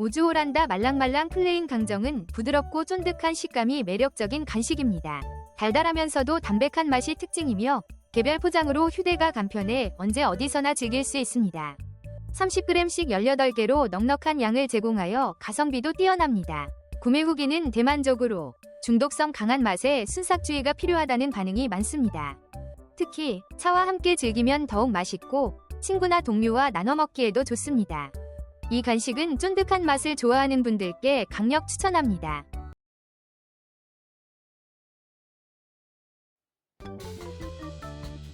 우주오란다 말랑말랑 플레인 강정은 부드럽고 쫀득한 식감이 매력적인 간식입니다. 달달하면서도 담백한 맛이 특징이며 개별 포장으로 휴대가 간편해 언제 어디서나 즐길 수 있습니다. 30g씩 18개로 넉넉한 양을 제공하여 가성비도 뛰어납니다. 구매 후기는 대만족으로 중독성 강한 맛에 순삭주의가 필요하다는 반응이 많습니다. 특히 차와 함께 즐기면 더욱 맛있고 친구나 동료와 나눠 먹기에도 좋습니다. 이 간식은 쫀득한 맛을 좋아하는 분들께 강력 추천합니다.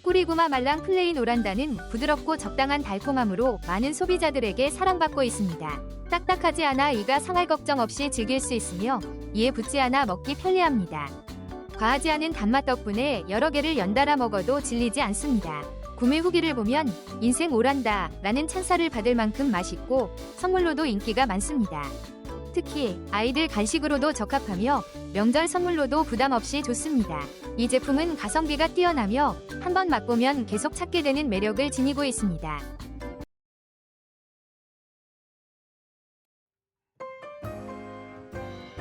꾸리구마 말랑 플레인 오란다는 부드럽고 적당한 달콤함으로 많은 소비자들에게 사랑받고 있습니다. 딱딱하지 않아 이가 상할 걱정 없이 즐길 수 있으며 이에 붙지 않아 먹기 편리합니다. 과하지 않은 단맛 덕분에 여러 개를 연달아 먹어도 질리지 않습니다. 구매 후기를 보면 인생 오란다 라는 찬사를 받을 만큼 맛있고 선물로도 인기가 많습니다. 특히 아이들 간식으로도 적합하며 명절 선물로도 부담 없이 좋습니다. 이 제품은 가성비가 뛰어나며 한번 맛보면 계속 찾게 되는 매력을 지니고 있습니다.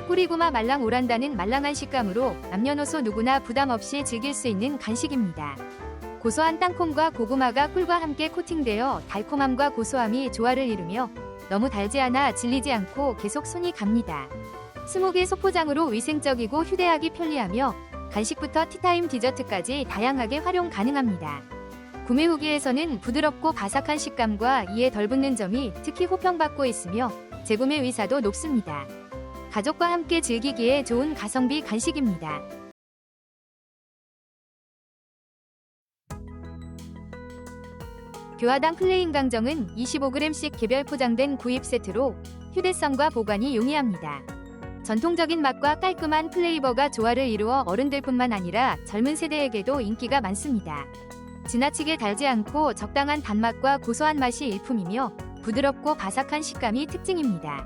뿌리고마 말랑 오란다는 말랑한 식감으로 남녀노소 누구나 부담 없이 즐길 수 있는 간식입니다. 고소한 땅콩과 고구마가 꿀과 함께 코팅되어 달콤함과 고소함이 조화를 이루며 너무 달지 않아 질리지 않고 계속 손이 갑니다. 20개 소포장으로 위생적이고 휴대하기 편리하며 간식부터 티타임 디저트까지 다양하게 활용 가능합니다. 구매 후기에서는 부드럽고 바삭한 식감과 이에 덜 붙는 점이 특히 호평받고 있으며 재구매 의사도 높습니다. 가족과 함께 즐기기에 좋은 가성비 간식입니다. 교화당 플레인 강정은 25g씩 개별 포장된 구입 세트로 휴대성과 보관이 용이합니다. 전통적인 맛과 깔끔한 플레이버가 조화를 이루어 어른들뿐만 아니라 젊은 세대에게도 인기가 많습니다. 지나치게 달지 않고 적당한 단맛과 고소한 맛이 일품이며 부드럽고 바삭한 식감이 특징입니다.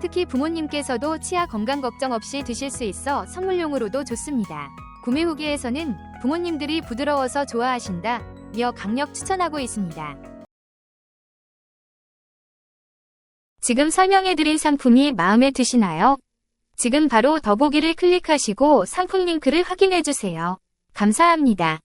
특히 부모님께서도 치아 건강 걱정 없이 드실 수 있어 선물용으로도 좋습니다. 구매 후기에서는 부모님들이 부드러워서 좋아하신다 며 강력 추천하고 있습니다. 지금 설명해드린 상품이 마음에 드시나요? 지금 바로 더보기를 클릭하시고 상품 링크를 확인해주세요. 감사합니다.